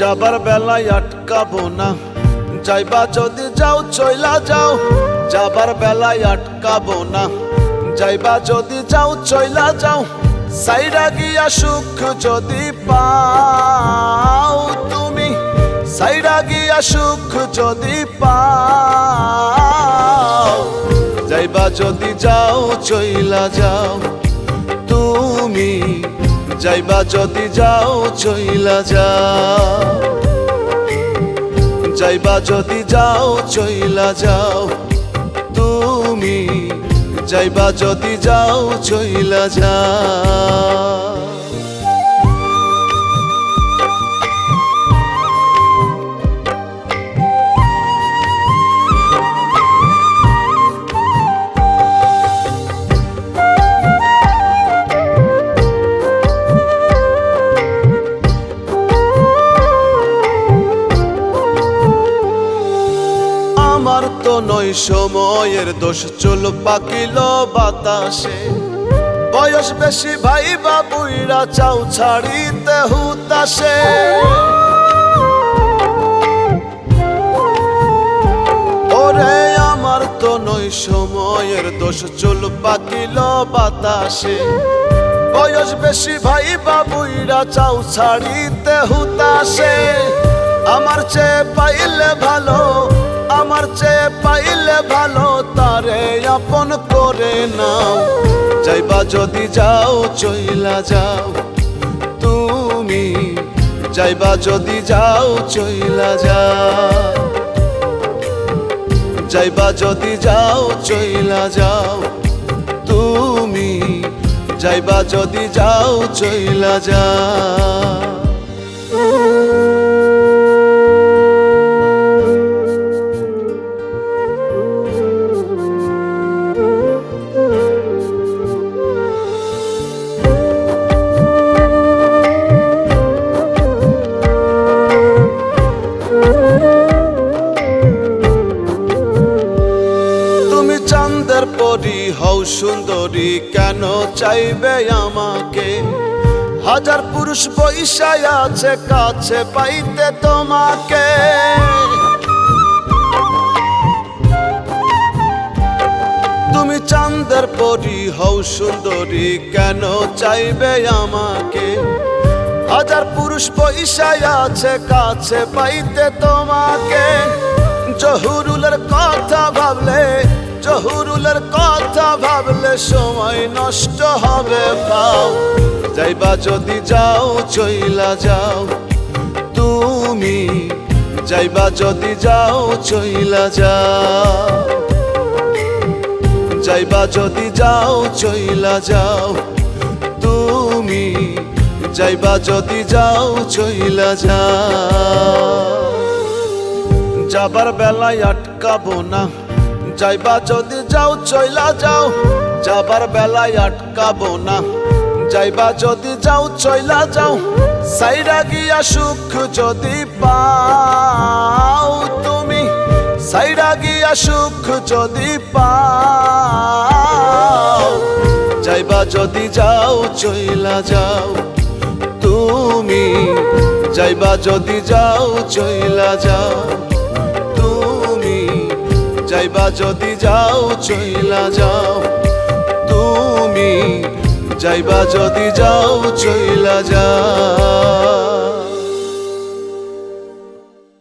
যাবার বেলায় আটকাবো না। যাইবা যদি যাও, চইলা যাও, যাবার বেলায় আটকাবো না। যাইবা যদি যাও, চইলা যাও সাইরা গিয়া সুখ যদি পাও তুমি। সাইরা গিয়া সুখ যদি পাও। যাইবা যদি যাও, চইলা যাও, তুমি। যাইবা যদি যাও, চইলা যাও। যাইবা যদি যাও, চইলা যাও। তুমি যাইবা যদি যাও, চইলা যাও। আমার তো নয় সময়ের দোষ, চুল পাকিল বাতাসে। বয়স বেশি ভাই বাবুইরা চাও ছাড়িতে হুতাসে ওরে আমার তো নয় সময়ের দোষ, চুল পাকিল বাতাসে। বয়স বেশি ভাই বাবুইরা চাও ছাড়িতে হুতাসে আমার চেয়ে পাইলে ভালো আপন করে নাও। যাইবা যদি যাও, চইলা যাও। তুমি যাইবা যদি যাও, চইলা যাও। যাইবা যদি যাও, চইলা যাও। তুমি যাইবা যদি যাও, চইলা যাও। সুন্দরী কেন চাইবে আমাকে? হাজার পুরুষ বৈশায় আছে কাছে, পাইতে তোমাকে। তুমি চান্দের পরি হও সুন্দরী, কেন চাইবে আমাকে? হাজার পুরুষ পয়সায় আছে কাছে, পাইতে তোমাকে। সময় নষ্ট হবে পাও যাইবা যদি যাও, চইলা যাও। তুমি যাইবা যদি যাও, চইলা যাও। যাইবা যদি যাও, চইলা যাও। তুমি যাইবা যদি যাও, চইলা যাও। যাবার বেলায় আটকাবো না। যাইবা যদি যাও, চইলা যাও। যাবার বেলায় আটকাবো না। যাইবা যদি যাও, চইলা যাও, সাইরা গিয়া সুখ যদি পাও তুমি। সাইরা গিয়া সুখ যদি পাও। যাইবা যদি যাও, চইলা যাও তুমি। যাইবা যদি যাও, চইলা যাও তুমি। যাইবা যদি যাও, চইলা যাও যাইবা যদি যাও চইলা যাও।